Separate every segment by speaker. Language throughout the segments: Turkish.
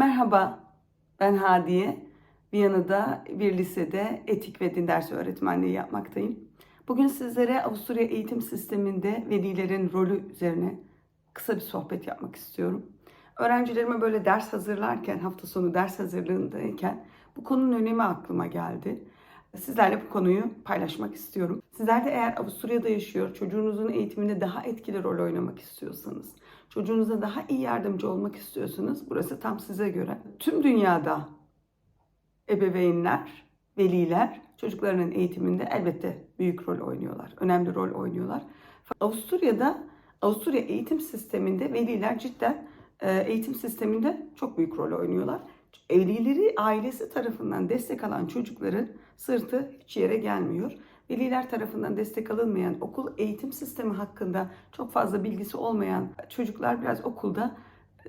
Speaker 1: Merhaba, ben Hadiye. Viyana'da bir lisede etik ve din dersi öğretmenliği yapmaktayım. Bugün sizlere Avusturya eğitim sisteminde velilerin rolü üzerine kısa bir sohbet yapmak istiyorum. Öğrencilerime böyle ders hazırlarken, hafta sonu ders hazırlığındayken bu konunun önemi aklıma geldi. Sizlerle bu konuyu paylaşmak istiyorum. Sizler de eğer Avusturya'da yaşıyor, çocuğunuzun eğitiminde daha etkili rol oynamak istiyorsanız, çocuğunuza daha iyi yardımcı olmak istiyorsanız burası tam size göre. Tüm dünyada ebeveynler, veliler çocuklarının eğitiminde elbette büyük rol oynuyorlar. Önemli rol oynuyorlar. Avusturya'da Avusturya eğitim sisteminde veliler cidden e, eğitim sisteminde çok büyük rol oynuyorlar. Velileri ailesi tarafından destek alan çocukların sırtı hiç yere gelmiyor. Veliler tarafından destek alınmayan okul eğitim sistemi hakkında çok fazla bilgisi olmayan çocuklar biraz okulda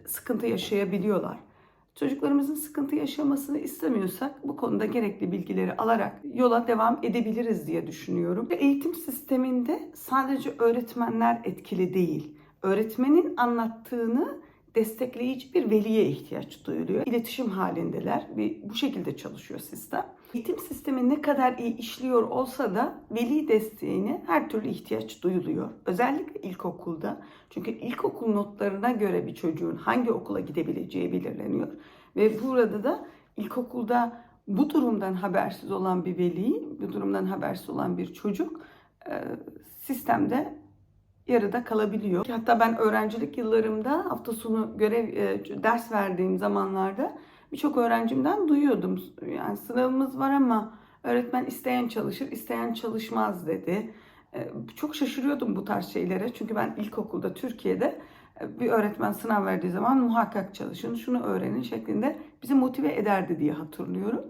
Speaker 1: sıkıntı yaşayabiliyorlar. Çocuklarımızın sıkıntı yaşamasını istemiyorsak bu konuda gerekli bilgileri alarak yola devam edebiliriz diye düşünüyorum. Eğitim sisteminde sadece öğretmenler etkili değil. Öğretmenin anlattığını destekleyici bir veliye ihtiyaç duyuluyor. İletişim halindeler. Bir, bu şekilde çalışıyor sistem. Eğitim sistemi ne kadar iyi işliyor olsa da veli desteğine her türlü ihtiyaç duyuluyor. Özellikle ilkokulda. Çünkü ilkokul notlarına göre bir çocuğun hangi okula gidebileceği belirleniyor. Ve burada da ilkokulda bu durumdan habersiz olan bir veli, bu durumdan habersiz olan bir çocuk sistemde yarıda kalabiliyor. Hatta ben öğrencilik yıllarımda hafta sonu görev e, ders verdiğim zamanlarda birçok öğrencimden duyuyordum. Yani sınavımız var ama öğretmen isteyen çalışır, isteyen çalışmaz dedi. E, Çok şaşırıyordum bu tarz şeylere. Çünkü ben ilkokulda Türkiye'de e, bir öğretmen sınav verdiği zaman muhakkak çalışın, şunu öğrenin şeklinde bizi motive ederdi diye hatırlıyorum.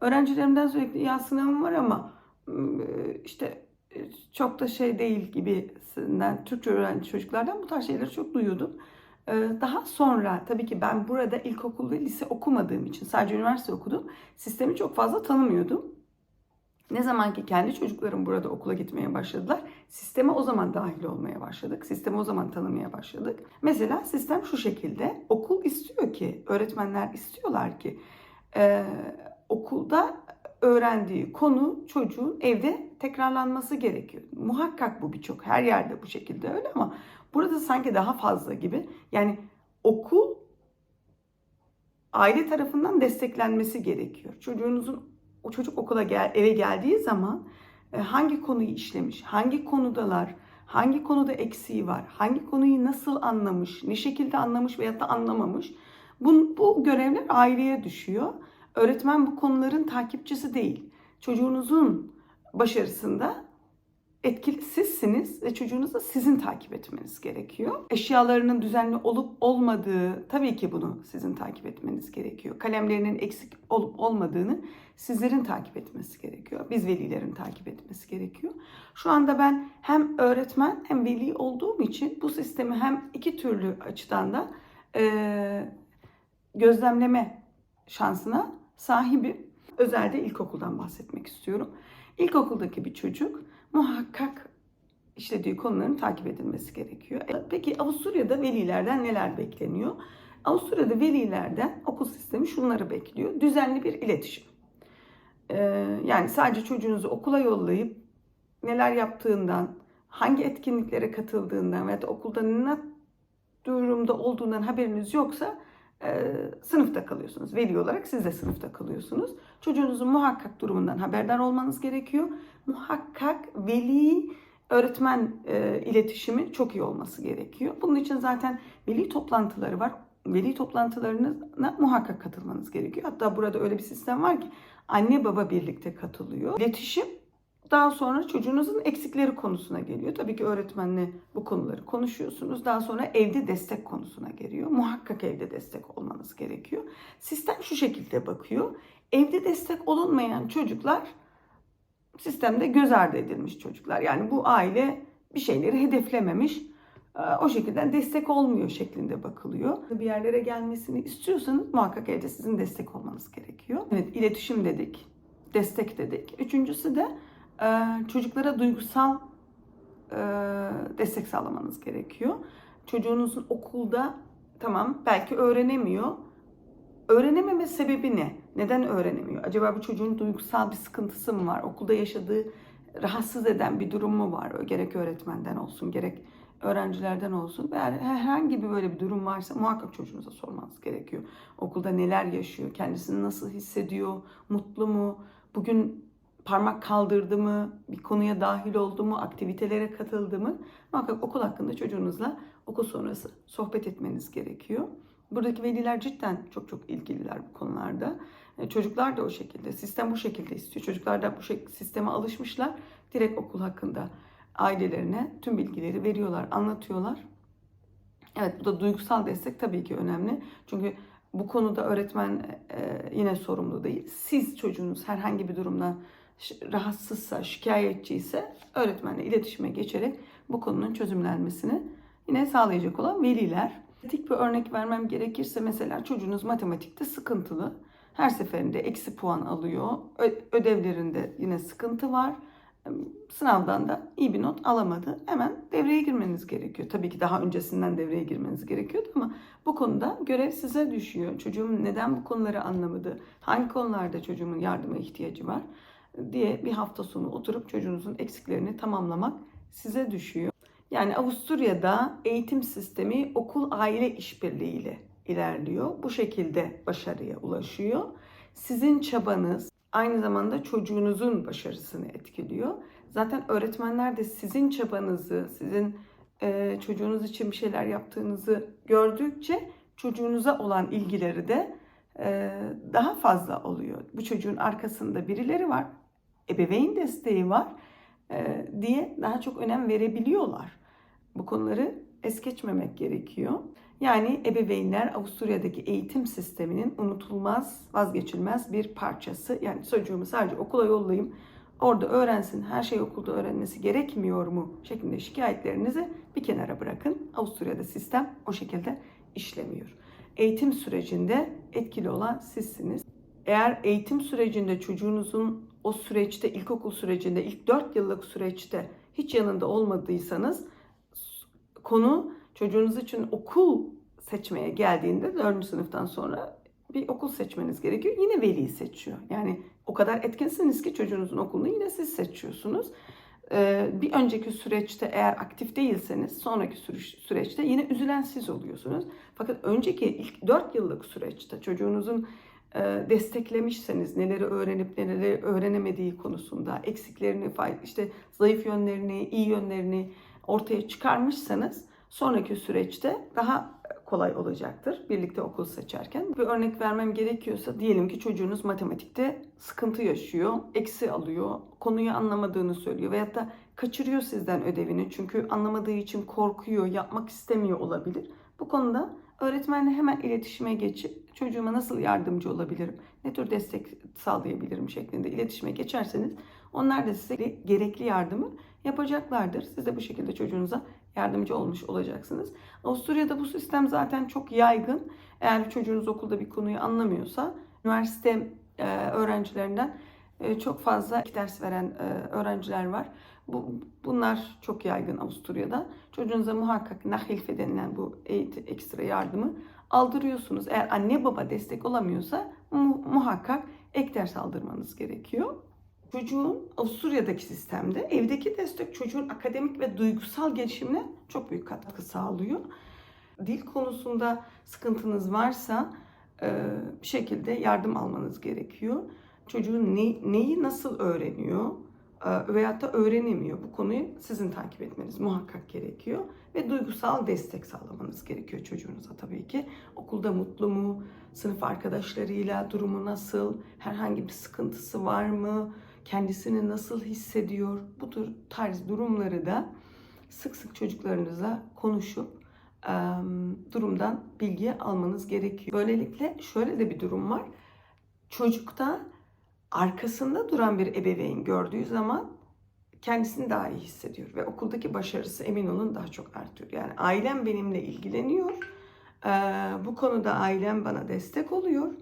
Speaker 1: Öğrencilerimden sürekli ya sınavım var ama işte çok da şey değil gibisinden Türkçe öğrenci çocuklardan bu tarz şeyleri çok duyuyordum. Ee, Daha sonra tabii ki ben burada ilkokul ve lise okumadığım için sadece üniversite okudum. Sistemi çok fazla tanımıyordum. Ne zaman ki kendi çocuklarım burada okula gitmeye başladılar, sisteme o zaman dahil olmaya başladık. Sistemi o zaman tanımaya başladık. Mesela sistem şu şekilde, okul istiyor ki, öğretmenler istiyorlar ki e, okulda öğrendiği konu çocuğun evde tekrarlanması gerekiyor. Muhakkak bu birçok her yerde bu şekilde öyle ama burada sanki daha fazla gibi. Yani okul aile tarafından desteklenmesi gerekiyor. Çocuğunuzun o çocuk okula gel, eve geldiği zaman e, hangi konuyu işlemiş, hangi konudalar, hangi konuda eksiği var, hangi konuyu nasıl anlamış, ne şekilde anlamış veyahut da anlamamış. Bu, bu görevler aileye düşüyor. Öğretmen bu konuların takipçisi değil. Çocuğunuzun başarısında etkili sizsiniz ve çocuğunuzu da sizin takip etmeniz gerekiyor. Eşyalarının düzenli olup olmadığı tabii ki bunu sizin takip etmeniz gerekiyor. Kalemlerinin eksik olup olmadığını sizlerin takip etmesi gerekiyor. Biz velilerin takip etmesi gerekiyor. Şu anda ben hem öğretmen hem veli olduğum için bu sistemi hem iki türlü açıdan da eee, gözlemleme şansına sahibim. Özelde ilkokuldan bahsetmek istiyorum. İlkokuldaki bir çocuk muhakkak işlediği konuların takip edilmesi gerekiyor. E, Peki Avusturya'da velilerden neler bekleniyor? Avusturya'da velilerden okul sistemi şunları bekliyor. Düzenli bir iletişim. Ee, yani sadece çocuğunuzu okula yollayıp neler yaptığından, hangi etkinliklere katıldığından veya da okulda ne durumda olduğundan haberiniz yoksa e, sınıfta kalıyorsunuz. Veli olarak siz de sınıfta kalıyorsunuz. Çocuğunuzun muhakkak durumundan haberdar olmanız gerekiyor. Muhakkak veli öğretmen e, iletişimi çok iyi olması gerekiyor. Bunun için zaten veli toplantıları var. Veli toplantılarına muhakkak katılmanız gerekiyor. Hatta burada öyle bir sistem var ki anne baba birlikte katılıyor. İletişim daha sonra çocuğunuzun eksikleri konusuna geliyor. Tabii ki öğretmenle bu konuları konuşuyorsunuz. Daha sonra evde destek konusuna geliyor. Muhakkak evde destek olmanız gerekiyor. Sistem şu şekilde bakıyor. Evde destek olunmayan çocuklar sistemde göz ardı edilmiş çocuklar. Yani bu aile bir şeyleri hedeflememiş. Ee, O şekilde destek olmuyor şeklinde bakılıyor. Bir yerlere gelmesini istiyorsanız muhakkak evde sizin destek olmanız gerekiyor. Evet iletişim dedik, destek dedik. Üçüncüsü de e, çocuklara duygusal e, destek sağlamanız gerekiyor. Çocuğunuzun okulda tamam belki öğrenemiyor öğrenememe sebebi ne? Neden öğrenemiyor? Acaba bu çocuğun duygusal bir sıkıntısı mı var? Okulda yaşadığı rahatsız eden bir durum mu var? Gerek öğretmenden olsun, gerek öğrencilerden olsun. Eğer herhangi bir böyle bir durum varsa muhakkak çocuğunuza sormanız gerekiyor. Okulda neler yaşıyor? Kendisini nasıl hissediyor? Mutlu mu? Bugün parmak kaldırdı mı? Bir konuya dahil oldu mu? Aktivitelere katıldı mı? Muhakkak okul hakkında çocuğunuzla okul sonrası sohbet etmeniz gerekiyor. Buradaki veliler cidden çok çok ilgililer bu konularda. E, Çocuklar da o şekilde. Sistem bu şekilde istiyor. Çocuklar da bu şek- sisteme alışmışlar. Direkt okul hakkında ailelerine tüm bilgileri veriyorlar, anlatıyorlar. Evet bu da duygusal destek tabii ki önemli. Çünkü bu konuda öğretmen e, yine sorumlu değil. Siz çocuğunuz herhangi bir durumdan rahatsızsa, şikayetçiyse öğretmenle iletişime geçerek bu konunun çözümlenmesini yine sağlayacak olan veliler. Pratik bir örnek vermem gerekirse mesela çocuğunuz matematikte sıkıntılı. Her seferinde eksi puan alıyor. Ödevlerinde yine sıkıntı var. Sınavdan da iyi bir not alamadı. Hemen devreye girmeniz gerekiyor. Tabii ki daha öncesinden devreye girmeniz gerekiyordu ama bu konuda görev size düşüyor. Çocuğum neden bu konuları anlamadı? Hangi konularda çocuğumun yardıma ihtiyacı var? Diye bir hafta sonu oturup çocuğunuzun eksiklerini tamamlamak size düşüyor. Yani Avusturya'da eğitim sistemi okul aile işbirliğiyle ilerliyor. Bu şekilde başarıya ulaşıyor. Sizin çabanız aynı zamanda çocuğunuzun başarısını etkiliyor. Zaten öğretmenler de sizin çabanızı, sizin e, çocuğunuz için bir şeyler yaptığınızı gördükçe çocuğunuza olan ilgileri de e, daha fazla oluyor. Bu çocuğun arkasında birileri var, ebeveyn desteği var e, diye daha çok önem verebiliyorlar. Bu konuları es geçmemek gerekiyor. Yani ebeveynler Avusturya'daki eğitim sisteminin unutulmaz, vazgeçilmez bir parçası. Yani çocuğumu sadece okula yollayayım, orada öğrensin, her şey okulda öğrenmesi gerekmiyor mu şeklinde şikayetlerinizi bir kenara bırakın. Avusturya'da sistem o şekilde işlemiyor. Eğitim sürecinde etkili olan sizsiniz. Eğer eğitim sürecinde çocuğunuzun o süreçte, ilkokul sürecinde, ilk 4 yıllık süreçte hiç yanında olmadıysanız konu çocuğunuz için okul seçmeye geldiğinde 4. sınıftan sonra bir okul seçmeniz gerekiyor. Yine veli seçiyor. Yani o kadar etkinsiniz ki çocuğunuzun okulunu yine siz seçiyorsunuz. Ee, bir önceki süreçte eğer aktif değilseniz sonraki süreç- süreçte yine üzülen siz oluyorsunuz. Fakat önceki ilk 4 yıllık süreçte çocuğunuzun desteklemişseniz neleri öğrenip neleri öğrenemediği konusunda eksiklerini, işte zayıf yönlerini, iyi yönlerini ortaya çıkarmışsanız sonraki süreçte daha kolay olacaktır birlikte okul seçerken. Bir örnek vermem gerekiyorsa diyelim ki çocuğunuz matematikte sıkıntı yaşıyor, eksi alıyor, konuyu anlamadığını söylüyor veyahut da kaçırıyor sizden ödevini çünkü anlamadığı için korkuyor, yapmak istemiyor olabilir. Bu konuda öğretmenle hemen iletişime geçip çocuğuma nasıl yardımcı olabilirim, ne tür destek sağlayabilirim şeklinde iletişime geçerseniz onlar da size gerekli yardımı yapacaklardır. Siz de bu şekilde çocuğunuza yardımcı olmuş olacaksınız. Avusturya'da bu sistem zaten çok yaygın. Eğer çocuğunuz okulda bir konuyu anlamıyorsa üniversite e, öğrencilerinden e, çok fazla ders veren e, öğrenciler var. Bu, bunlar çok yaygın Avusturya'da. Çocuğunuza muhakkak nahilfe denilen bu eğitim, ekstra yardımı aldırıyorsunuz. Eğer anne baba destek olamıyorsa mu- muhakkak ek ders aldırmanız gerekiyor. Çocuğun Avusturya'daki sistemde evdeki destek çocuğun akademik ve duygusal gelişimine çok büyük katkı sağlıyor. Dil konusunda sıkıntınız varsa e, bir şekilde yardım almanız gerekiyor. Çocuğun ne, neyi nasıl öğreniyor veyahut da öğrenemiyor bu konuyu sizin takip etmeniz muhakkak gerekiyor. Ve duygusal destek sağlamanız gerekiyor çocuğunuza tabii ki. Okulda mutlu mu? Sınıf arkadaşlarıyla durumu nasıl? Herhangi bir sıkıntısı var mı? kendisini nasıl hissediyor bu tarz durumları da sık sık çocuklarınıza konuşup durumdan bilgi almanız gerekiyor. Böylelikle şöyle de bir durum var. Çocukta arkasında duran bir ebeveyn gördüğü zaman kendisini daha iyi hissediyor ve okuldaki başarısı emin olun daha çok artıyor. Yani ailem benimle ilgileniyor. E, bu konuda ailem bana destek oluyor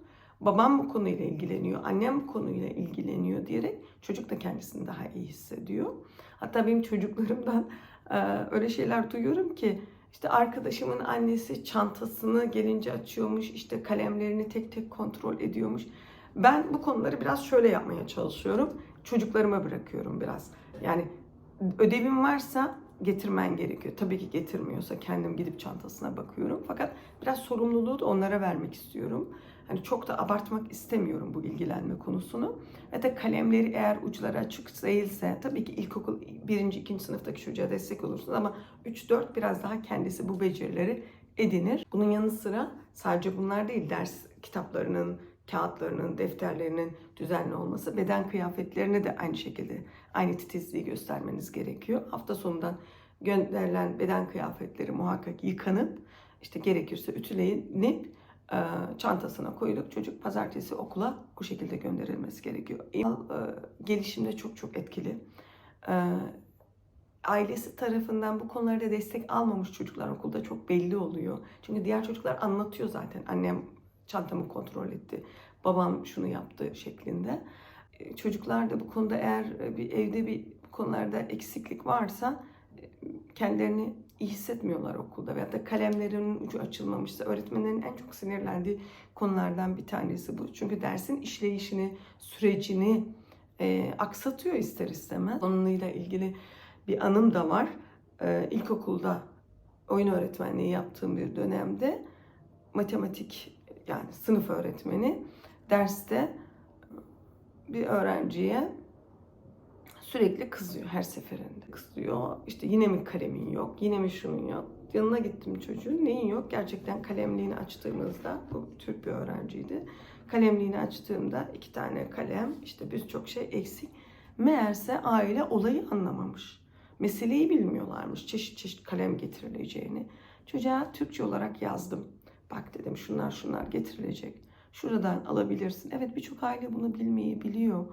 Speaker 1: babam bu konuyla ilgileniyor, annem bu konuyla ilgileniyor diyerek çocuk da kendisini daha iyi hissediyor. Hatta benim çocuklarımdan e, öyle şeyler duyuyorum ki İşte arkadaşımın annesi çantasını gelince açıyormuş, işte kalemlerini tek tek kontrol ediyormuş. Ben bu konuları biraz şöyle yapmaya çalışıyorum. Çocuklarıma bırakıyorum biraz. Yani ödevim varsa getirmen gerekiyor. Tabii ki getirmiyorsa kendim gidip çantasına bakıyorum. Fakat biraz sorumluluğu da onlara vermek istiyorum. Hani çok da abartmak istemiyorum bu ilgilenme konusunu. De kalemleri eğer uçları açık değilse tabii ki ilkokul birinci, ikinci sınıftaki çocuğa destek olursunuz ama 3-4 biraz daha kendisi bu becerileri edinir. Bunun yanı sıra sadece bunlar değil ders kitaplarının, kağıtlarının, defterlerinin düzenli olması, beden kıyafetlerine de aynı şekilde aynı titizliği göstermeniz gerekiyor. Hafta sonundan gönderilen beden kıyafetleri muhakkak yıkanıp işte gerekirse ütülenip e, çantasına koyulup çocuk pazartesi okula bu şekilde gönderilmesi gerekiyor. Gelişimde çok çok etkili. Ailesi tarafından bu konularda destek almamış çocuklar okulda çok belli oluyor. Çünkü diğer çocuklar anlatıyor zaten. Annem çantamı kontrol etti, babam şunu yaptı şeklinde. E, Çocuklar da bu konuda eğer e, bir evde bir bu konularda eksiklik varsa e, kendilerini iyi hissetmiyorlar okulda veyahut da kalemlerinin ucu açılmamışsa öğretmenlerin en çok sinirlendiği konulardan bir tanesi bu. Çünkü dersin işleyişini, sürecini e, aksatıyor ister istemez. Onunla ilgili bir anım da var. E, ilkokulda oyun öğretmenliği yaptığım bir dönemde matematik yani sınıf öğretmeni derste bir öğrenciye sürekli kızıyor her seferinde. Kızıyor. İşte yine mi kalemin yok? Yine mi şunun yok? Yanına gittim çocuğun. Neyin yok? Gerçekten kalemliğini açtığımızda bu Türk bir öğrenciydi. Kalemliğini açtığımda iki tane kalem, işte birçok şey eksik. Meğerse aile olayı anlamamış. Meseleyi bilmiyorlarmış. Çeşit çeşit kalem getirileceğini. Çocuğa Türkçe olarak yazdım. Bak dedim şunlar şunlar getirilecek. Şuradan alabilirsin. Evet birçok aile bunu bilmeyi biliyor.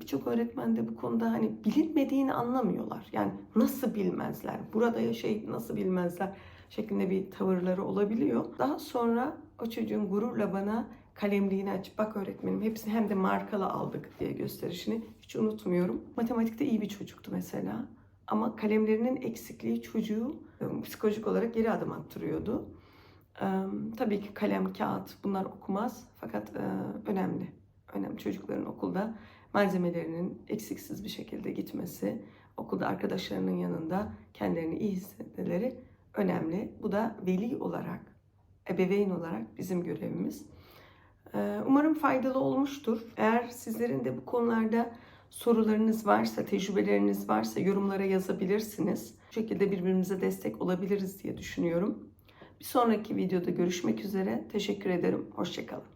Speaker 1: Birçok öğretmen de bu konuda hani bilinmediğini anlamıyorlar. Yani nasıl bilmezler, burada yaşayıp nasıl bilmezler şeklinde bir tavırları olabiliyor. Daha sonra o çocuğun gururla bana kalemliğini açıp bak öğretmenim hepsini hem de markalı aldık diye gösterişini hiç unutmuyorum. Matematikte iyi bir çocuktu mesela. Ama kalemlerinin eksikliği çocuğu e, psikolojik olarak geri adım attırıyordu. Tabii ki kalem, kağıt bunlar okumaz fakat e, önemli. Önemli çocukların okulda malzemelerinin eksiksiz bir şekilde gitmesi, okulda arkadaşlarının yanında kendilerini iyi hissetmeleri önemli. Bu da veli olarak, ebeveyn olarak bizim görevimiz. Ee, Umarım faydalı olmuştur. Eğer sizlerin de bu konularda sorularınız varsa, tecrübeleriniz varsa yorumlara yazabilirsiniz. Bu şekilde birbirimize destek olabiliriz diye düşünüyorum. Bir sonraki videoda görüşmek üzere. Teşekkür ederim. Hoşçakalın.